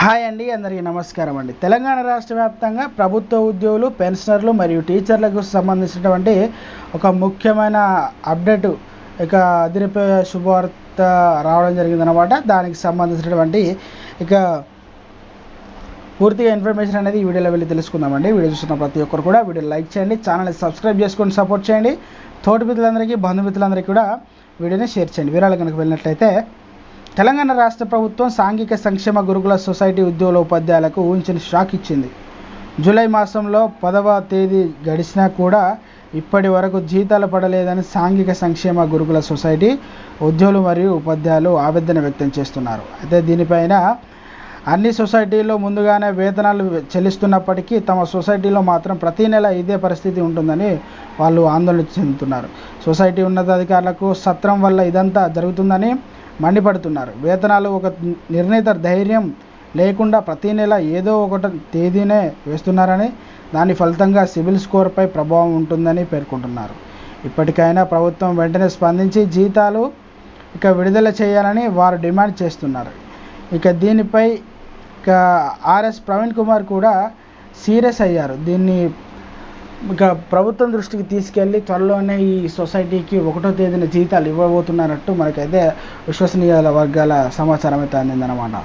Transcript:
Hi అండి అందరికీ నమస్కారం అండి. తెలంగాణ రాష్ట్ర వ్యాప్తంగా ప్రభుత్వ ఉద్యోగులు పెన్షనర్లు మరియు టీచర్లకు సంబంధించినటువంటి ఒక ముఖ్యమైన అప్డేట్ ఇక అదిరిపోయే శుభవార్త రావడం జరిగిందనమాట దానికి సంబంధించినటువంటి ఇక పూర్తిగా ఇన్ఫర్మేషన్ అనేది ఈ వీడియోలో వెళ్ళి తెలుసుకుందామండి వీడియో చూస్తున్న ప్రతి ఒక్కరు కూడా వీడియో లైక్ చేయండి ఛానల్ని సబ్స్క్రైబ్ చేసుకొని సపోర్ట్ చేయండి. తోటి మిత్రులందరికీ బంధుమిత్రులందరికీ కూడా వీడియోని షేర్ చేయండి. వీరాలు కనుక వెళ్ళినట్లయితే తెలంగాణ రాష్ట్ర ప్రభుత్వం సాంఘిక సంక్షేమ గురుకుల సొసైటీ ఉద్యోగుల ఉపాధ్యాయులకు ఊహించిన షాక్ ఇచ్చింది. జూలై మాసంలో పదవ తేదీ గడిచినా కూడా ఇప్పటి వరకు జీతాలు పడలేదని సాంఘిక సంక్షేమ గురుకుల సొసైటీ ఉద్యోగులు మరియు ఉపాధ్యాయులు ఆవేదన వ్యక్తం చేస్తున్నారు. అయితే దీనిపైన అన్ని సొసైటీల్లో ముందుగానే వేతనాలు చెల్లిస్తున్నప్పటికీ తమ సొసైటీలో మాత్రం ప్రతి నెల ఇదే పరిస్థితి ఉంటుందని వాళ్ళు ఆందోళన చెందుతున్నారు. సొసైటీ ఉన్నతాధికారులకు సత్రం వల్ల ఇదంతా జరుగుతుందని మండిపడుతున్నారు. వేతనాలు ఒక నిర్ణీత ధైర్యం లేకుండా ప్రతి నెల ఏదో ఒక తేదీనే వేస్తున్నారని దాని ఫలితంగా సివిల్ స్కోర్పై ప్రభావం ఉంటుందని పేర్కొంటున్నారు. ఇప్పటికైనా ప్రభుత్వం వెంటనే స్పందించి జీతాలు ఇక విడుదల చేయాలని వారు డిమాండ్ చేస్తున్నారు. ఇక దీనిపై ఇక ఆర్ఎస్ ప్రవీణ్ కుమార్ కూడా సీరియస్ అయ్యారు. దీన్ని ఇక ప్రభుత్వం దృష్టికి తీసుకెళ్ళి త్వరలోనే ఈ సొసైటీకి ఒకటో తేదీన జీతాలు ఇవ్వబోతున్నారట్టు మనకైతే విశ్వసనీయ వర్గాల సమాచారం అయితే అందిందనమాట